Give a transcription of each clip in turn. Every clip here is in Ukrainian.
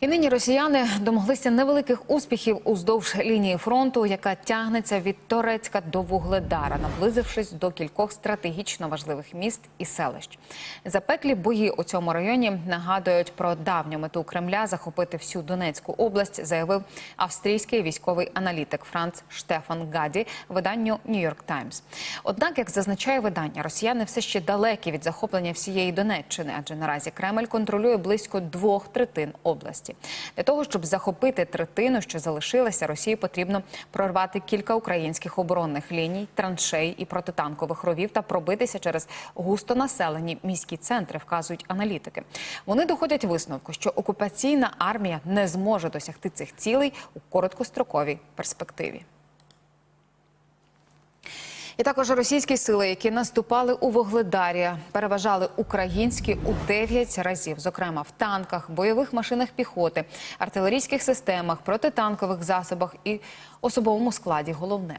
І нині росіяни домоглися невеликих успіхів уздовж лінії фронту, яка тягнеться від Торецька до Вугледара, наблизившись до кількох стратегічно важливих міст і селищ. Запеклі бої у цьому районі нагадують про давню мету Кремля захопити всю Донецьку область, заявив австрійський військовий аналітик Франц Штефан Гаді виданню Нью-Йорк Таймс. Однак, як зазначає видання, росіяни все ще далекі від захоплення всієї Донеччини, адже наразі Кремль контролює близько двох третин області. Для того щоб захопити третину, що залишилася, Росії потрібно прорвати кілька українських оборонних ліній, траншей і протитанкових ровів та пробитися через густонаселені міські центри, вказують аналітики. Вони доходять висновку, що окупаційна армія не зможе досягти цих цілей у короткостроковій перспективі. І також російські сили, які наступали у Вогледарі, переважали українські у 9 разів, зокрема в танках, бойових машинах піхоти, артилерійських системах, протитанкових засобах і особовому складі. Головне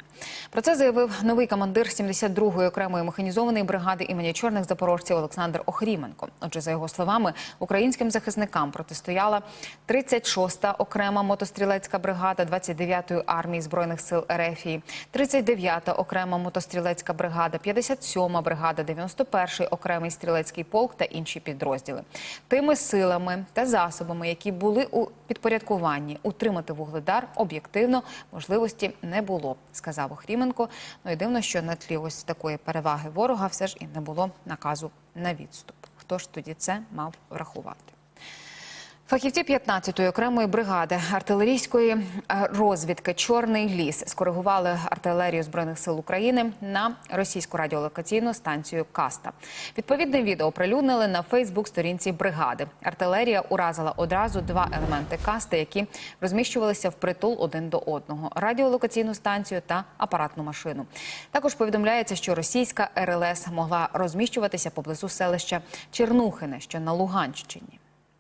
про це заявив новий командир 72-ї окремої механізованої бригади імені чорних запорожців Олександр Охріменко. Отже, за його словами, українським захисникам протистояла 36-та окрема мотострілецька бригада 29-ї армії збройних сил РФ, 39-та окрема мотострілецька бригада, 57-ма бригада, 91-й окремий стрілецький полк та інші підрозділи. Тими силами та засобами, які були у підпорядкуванні, утримати вугледар об'єктивно можливості не було, сказав Охріменко. Ну і дивно, що на тлі ось такої переваги ворога все ж і не було наказу на відступ. Хто ж тоді це мав врахувати? Фахівці 15-ї окремої бригади артилерійської е, розвідки Чорний ліс скоригували артилерію збройних сил України на російську радіолокаційну станцію Каста. Відповідне відео оприлюднили на Фейсбук-сторінці бригади. Артилерія уразила одразу два елементи касти, які розміщувалися впритул один до одного: радіолокаційну станцію та апаратну машину. Також повідомляється, що російська РЛС могла розміщуватися поблизу селища Чернухине, що на Луганщині.